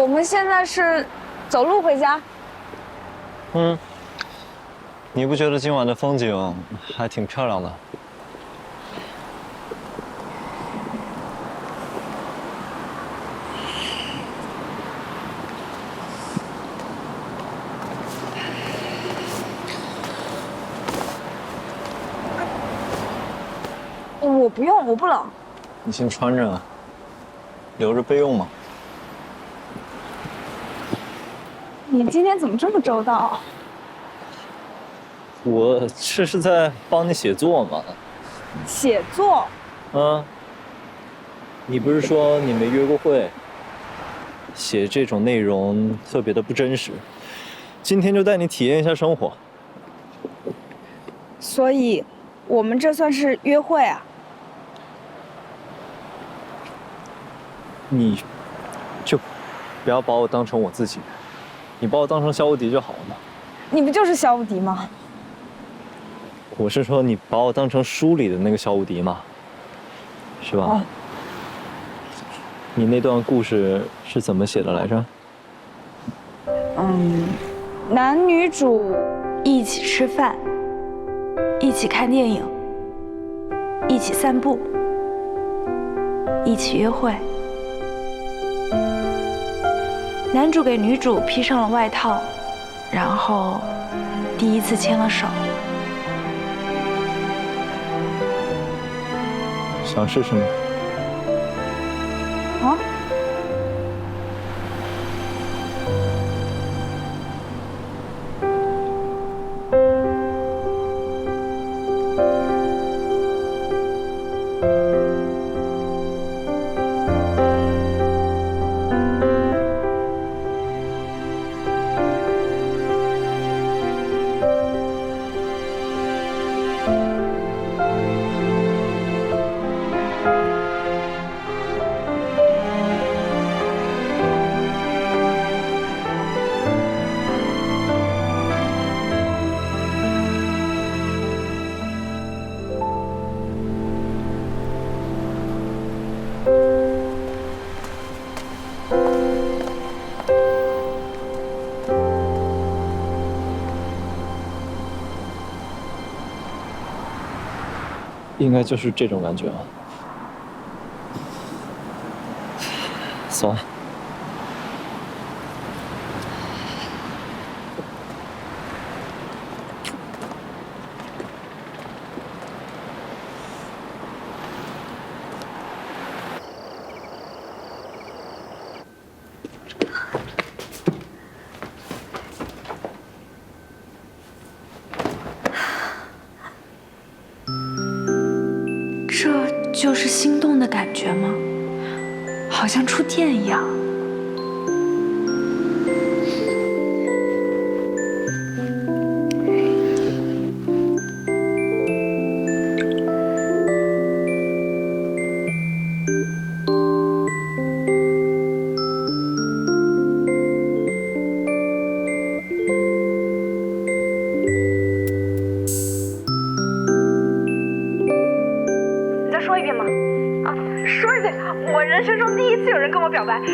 我们现在是走路回家。嗯，你不觉得今晚的风景还挺漂亮的？我不用，我不冷。你先穿着，留着备用嘛。你今天怎么这么周到？我这是在帮你写作嘛。写作？嗯。你不是说你没约过会？写这种内容特别的不真实。今天就带你体验一下生活。所以，我们这算是约会啊？你，就不要把我当成我自己，你把我当成肖无敌就好了嘛。你不就是肖无敌吗？我是说，你把我当成书里的那个肖无敌嘛，是吧？哦。你那段故事是怎么写的来着？嗯，男女主一起吃饭，一起看电影，一起散步，一起约会。男主给女主披上了外套，然后第一次牵了手。想试试吗？啊？应该就是这种感觉啊。走。就是心动的感觉吗？好像触电一样。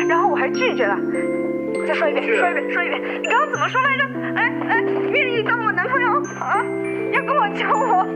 然后我还拒绝了。再说一遍，说一遍，说一遍，你刚刚怎么说来着？哎哎，愿意当我男朋友啊？要跟我交往？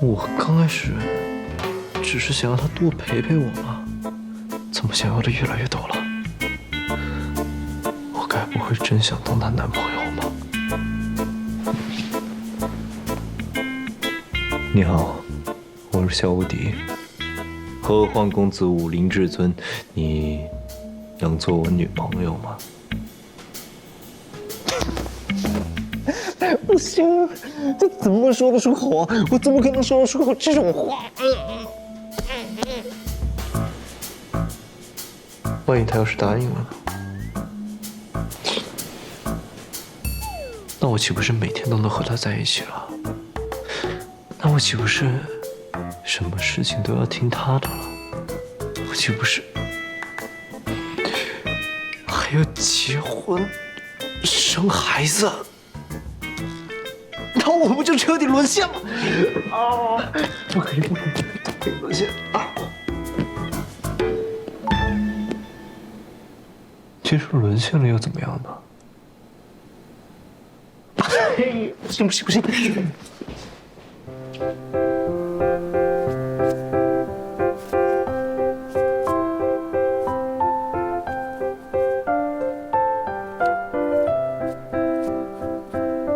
我刚开始只是想要他多陪陪我嘛，怎么想要的越来越多了？我该不会真想当他男朋友吗？你好，我是萧无敌，何欢公子武林至尊，你能做我女朋友吗？不行，这怎么说得出口啊？我怎么可能说得出口这种话？万一他要是答应了呢？那我岂不是每天都能和他在一起了？那我岂不是什么事情都要听他的了？我岂不是还要结婚、生孩子？那我不就彻底沦陷了？啊！不可以，不可以，不沦陷啊！其实沦陷了又怎么样呢？不行不行不行！